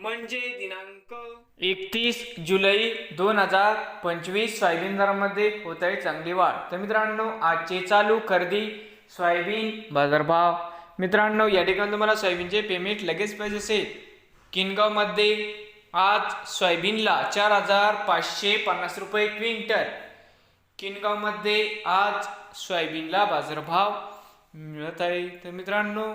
म्हणजे दिनांक? एकतीस जुलै दोन हजार पंचवीस सोयाबीन दरामध्ये होत आहे चांगली वाढ. तर मित्रांनो आजचे चालू खरेदी सोयाबीन बाजारभाव. मित्रांनो या ठिकाणी तुम्हाला सोयाबीनचे पेमेंट लगेच पाहिजे असेल. किनगावमध्ये आज सोयाबीनला चार हजार पाचशे पन्नास रुपये क्विंटल. किनगावमध्ये आज सोयाबीनला बाजारभाव मिळत आहे. तर मित्रांनो